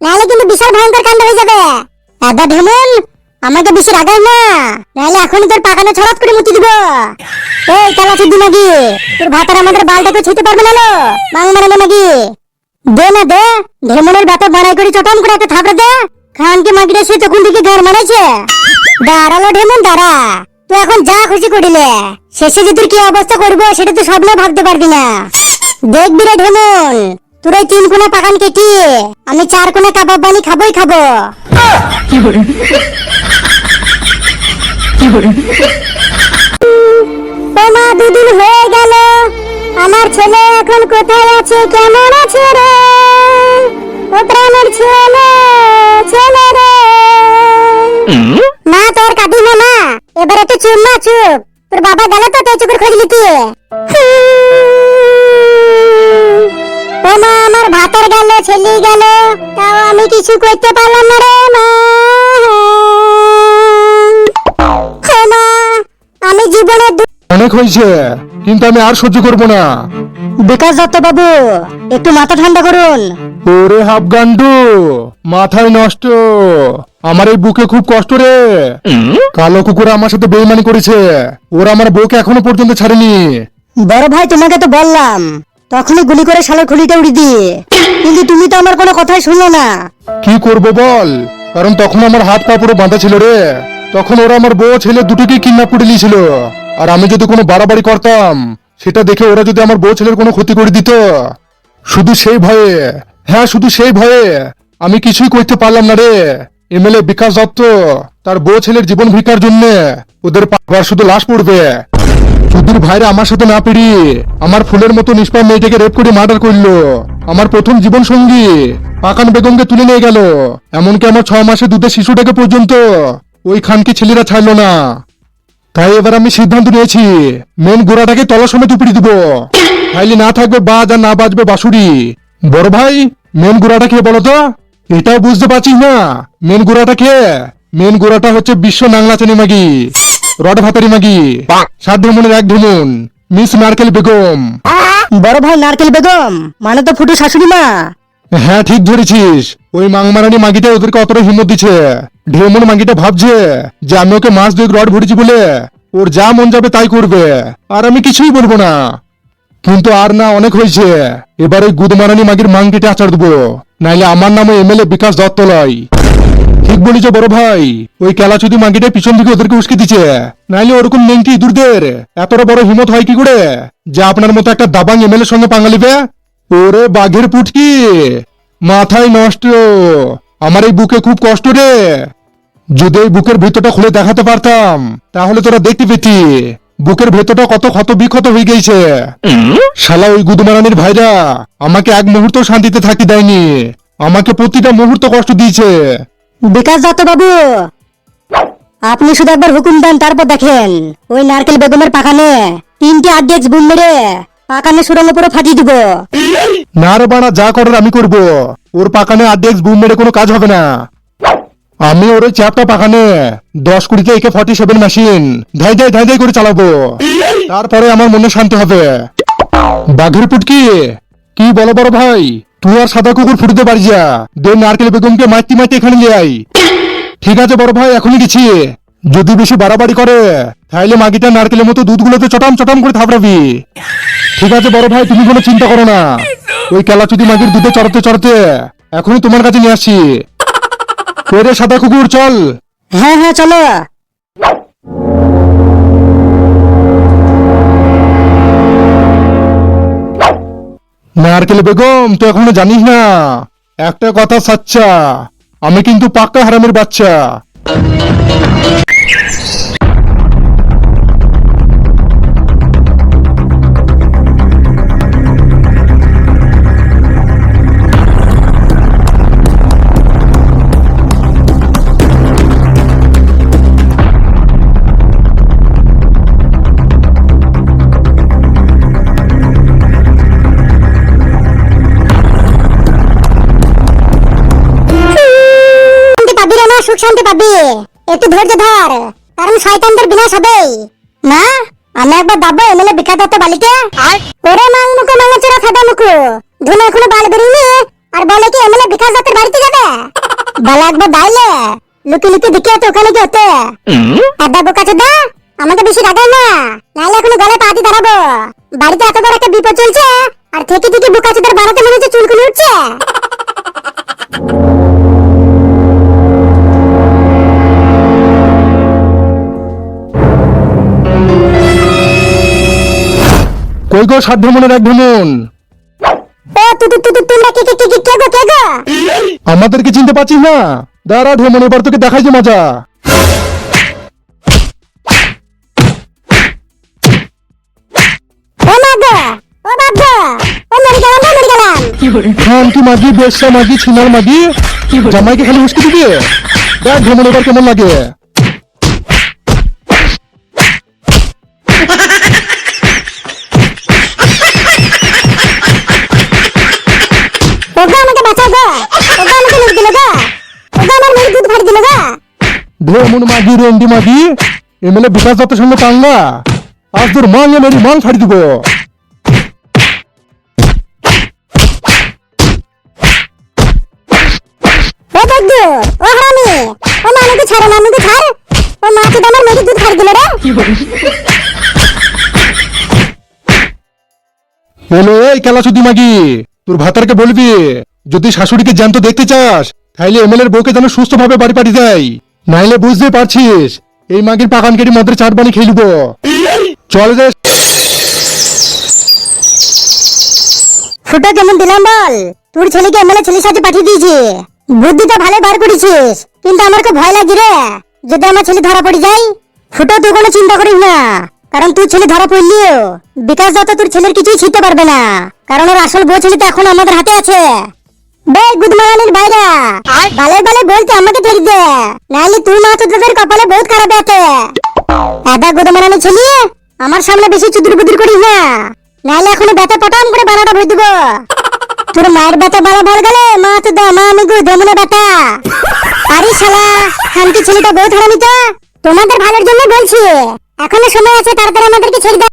নাহলে কিন্তু বিশাল ভয়ঙ্কর কাণ্ড হয়ে যাবে। আদা ঢেমন আমাকে বেশি রাগাই না। নাহলে এখনই তোর পাকানো ছড়াত করে মুতি দিব। এই কালা চুদ্দি নাকি তোর ভাতার আমাদের বালটাকে ছুঁতে পারবে না লো? মাং মারাবে নাকি দে না, দে। ঢেমনের বাতা বাড়াই করে চটম করে একটা থাপড়ে দে। খানকে মাগিটা সে তখন দিকে ঘর মারাইছে দাঁড়াল ঢেমন দাঁড়া। তুই এখন যা খুশি করিলে। শেষে যে তোর কি অবস্থা করব, সেটা তো স্বপ্নে ভাবতে পারবি না। দেখবি রে ঢেমন তোর এই তিন কোনা পাকান কেটে। আমি চার কোনা কাবাব বানি খাবোই খাব। ও মা দুদিন হয়ে গেল। আমার ছেলে এখন কোথায় আছে কেমন আছে রে? ও প্রাণের ছেলে ছেলে রে। মা তোর না মা। এবারে তো চুপ মা চুপ। তোর বাবা গেল তো তুই চুপের খোঁজ নিতে। ও মা আমার ভাতের গেল ছেলে গেল তাও আমি কিছু করতে পারলাম না রে মা। আমি জীবনে দু- অনেক হয়েছে কিন্তু আমি আর সহ্য করব না। দত্ত বাবু একটু মাথা ঠান্ডা করুন। ওরে হাফগান্ডু মাথায় নষ্ট। আমার এই বুকে খুব কষ্ট রে। কালো কুকুর আমার সাথে বেইমানি করেছে। ওরা আমার বউকে এখনও পর্যন্ত ছাড়েনি। বড় ভাই তোমাকে তো বললাম। তখনই গুলি করে শালার খুলিটা উড়ি দিয়ে। কিন্তু তুমি তো আমার কোনো কথাই শুনলো না। কি করব বল? কারণ তখন আমার হাত পা পুরো বাঁধা ছিল রে। তখন ওরা আমার বউ, ছেলে দুটোকে কিডন্যাপ করে নিয়েছিল। আর আমি যদি কোনো বাড়াবাড়ি করতাম, সেটা দেখে ওরা যদি আমার বউ, ছেলের কোনো ক্ষতি করে দিত। শুধু সেই ভয়ে। হ্যাঁ শুধু সেই ভয়ে। আমি কিছুই করতে পারলাম না রে। এমএলএ বিকাশ দত্ত, তার বউ, ছেলের জীবন ভিক্ষার জন্য ওদের শুধু লাশ পড়বে। সুধীর ভাইরা আমার সাথে না পেরি আমার ফুলের মতো নিষ্পাপ মেয়েটাকে রেপ করে মার্ডার করল। আমার প্রথম জীবন সঙ্গী পাকান বেগমকে তুলে নিয়ে গেল। এমনকি আমার ছ মাসে দুধের শিশুটাকে পর্যন্ত ওই খানকে ছেলেরা ছাড়লো না। তাই এবার আমি সিদ্ধান্ত নিয়েছি মেন গোড়াটাকে তলা সমেত উপড়ি দিব। তাইলে না থাকবে বাজ আর না বাজবে বাসুরি বড় ভাই মেন গোড়াটা খেয়ে বলো তো। এটাও বুঝতে পারছিস না? মেন গোড়াটা খেয়ে মেন গোড়াটা হচ্ছে বিশ্ব নাংলাচানি মাগি রড ভাতারি মাগি। সাত ধমনের এক ধমন। মিস নারকেল বেগম। বড় ভাই নারকেল বেগম। মানে তো ফুটু শাশুড়ি মা। হ্যাঁ ঠিক ধরেছিস। ওই মাংমারানি মাগিটা ওদেরকে অতটা হিম্মত দিচ্ছে। ঢেমন মাগিটা ভাবছে যে আমি ওকে মাছ দুই রড ভরেছি বলে। ওর যা মন যাবে তাই করবে। আর আমি কিছুই বলব না। কিন্তু আর না অনেক হয়েছে। এবার ওই গুদমারানি মাগির মাংটিতে আচার দেবো। নাইলে আমার নামে এমএলএ বিকাশ দত্ত লয় ঠিক বলিছ বড় ভাই। ওই কেলাচুদি মাগিটা পিছন দিকে ওদেরকে উস্কে দিচ্ছে নাইলে ওরকম নেংটি ইঁদুরদের এতটা বড় হিমত হয় কি করে? যে আপনার মতো একটা দাবাং এমএলএ সঙ্গে পাঙ্গা লিবে ওরে বাঘের পুটকি। মাথায় নষ্ট। আমার এই বুকে খুব কষ্ট রে। যদি এই বুকের ভিতরটা খুলে দেখাতে পারতাম, তাহলে তোরা দেখতে পেতি। বুকের ভেতরটা কত ক্ষত বিক্ষত হয়ে গেছে। শালা ওই গুদমারানির ভাইরা আমাকে এক মুহূর্ত শান্তিতে থাকতে দেয়নি। আমাকে প্রতিটা মুহূর্ত কষ্ট দিয়েছে। বিকাশ দত্ত বাবু, আপনি শুধু একবার হুকুম দেন, তারপর দেখেন। ওই নারকেল বেগমের পাখানে তিনটি আড্ডেক্স বুম মেরে পাকানে সুরঙ্গ পুরো ফাটিয়ে দিব। না রে বাড়া যা করার আমি করব। ওর পাকানে আর্ধেক বুম মেরে কোনো কাজ হবে না। আমি ওর ওই চ্যাপটা পাকানে দশ কুড়িতে একে ফর্টি সেভেন মেশিন ধাই ধাই ধাই ধাই করে চালাবো। তারপরে আমার মনে শান্তি হবে। বাঘের পুটকি, কি বলো বড় ভাই? তুই আর সাদা কুকুর ফুটতে পারি যা দে নারকেল বেগমকে মাইতি মাইতি এখানে নিয়ে আই ঠিক আছে, বড় ভাই, এখনই গেছি যদি বেশি বাড়াবাড়ি করে তাইলে মাগিটা নারকেলের মতো দুধগুলোতে চটাম চটাম করে থাপড়াবি। ঠিক আছে, বড় ভাই, তুমি কোনো চিন্তা করো না। ওই কেলাচুদি মাগির দুধে চড়াতে চড়াতে এখনই তোমার কাছে নিয়ে আসছি। সাদা কুকুর, চল। হ্যাঁ হ্যাঁ চলো। নারকেল বেগম তুই এখনও জানিস না? একটা কথা সাচ্চা আমি কিন্তু পাক্কা হারামের বাচ্চা। সুখ শান্তি পাবি। একটু ধৈর্য ধর কারণ শয়তানদের বিনাশ হবেই। মা আমি একবার দাবো এমএলএ বিখ্যাত বালিকে? ওরে মাং মুখো মাঙ্গাচোরা খাদা মুখো। ধুনে এখনও বাল বেরিনি আর বলে কি এমএলএ বিকাশ দত্তের বাড়িতে যাবে? বেলা একবার দাইলে লুকি লুকি দেখে তো ওখানে কি হতে আদা বোকা চোদা আমাকে বেশি রাগাই না? কই গো সাত ভ্রমণের এক ভ্রমণ? ও তু তু তু তোমরা কে কে কে কে কে গো কে গো? আমাদেরকে চিনতে পারছিস না? দাঁড়া ভ্রমণ এবার তোকে দেখাই যে মজা। ও মা গো ও বাপ গো ও মরে গেলাম রে মরে গেলাম। খানকি মাগি বেশা মাগি ছিনার মাগি জামাইকে খালি উস্কে দিবি? দেখ ভ্রমণ এবার কেমন লাগে? ভ্রমণ মাগি রেন্ডি মাগি। এমএলএ বিকাশ দত্তের সঙ্গে টাঙ্গা। আজ তোর মাঙে মেরি মান ছাড়ি দিব। মা বলো এই মাগি। তোর ভাতারকে বলবি যদি শাশুড়িকে জ্যান্ত দেখতে চাস তাইলে এমএলএর বউকে যেন সুস্থভাবে বাড়ি পাঠিয়ে দেয়। নাইলে বুঝতে পারছিস, এই মাগির পাকান কেটে মদের চাট বানি খেয়ে নিবো। চল রে ফুটো কেমন দিলাম বল? তোর ছেলেকে এমএলএ ছেলের সাথে পাঠিয়ে দিয়েছি। বুদ্ধিটা ভালো বার করেছিস, কিন্তু আমার খুব ভয় লাগছে রে। যদি আমার ছেলে ধরা পড়ে যায়, ফুটো, তুই কোনো চিন্তা করিস না। কারণ তুই ছেলে ধরা পড়লিও, বিকাশ দত্ত তোর ছেলের কিছুই ছিটতে পারবে না। কারণ ওর আসল বউ ছেলে তো এখন আমাদের হাতে আছে। বে গুদমারানির বাইরা বালে বালে বলতে আমাকে ছেড়ে দে। নাহলে তুই মা তোদের কপালে বহুত খারাপ আছে। এদা গুদমারানি ছেলে। আমার সামনে বেশি চুদুর বুদুর করিস না। নাহলে এখনও ব্যথা পটাম করে বানাটা ভরে দেবো। তোর মায়ের ব্যথা বালা ভালো গেলে মা তো দা মা আমি গো ব্যথা। আরে শালা খানকি ছেলেটা বহুত হারামি তো তোমাদের ভালোর জন্য বলছি। এখনও সময় আছে তাড়াতাড়ি আমাদেরকে ছেড়ে দাও।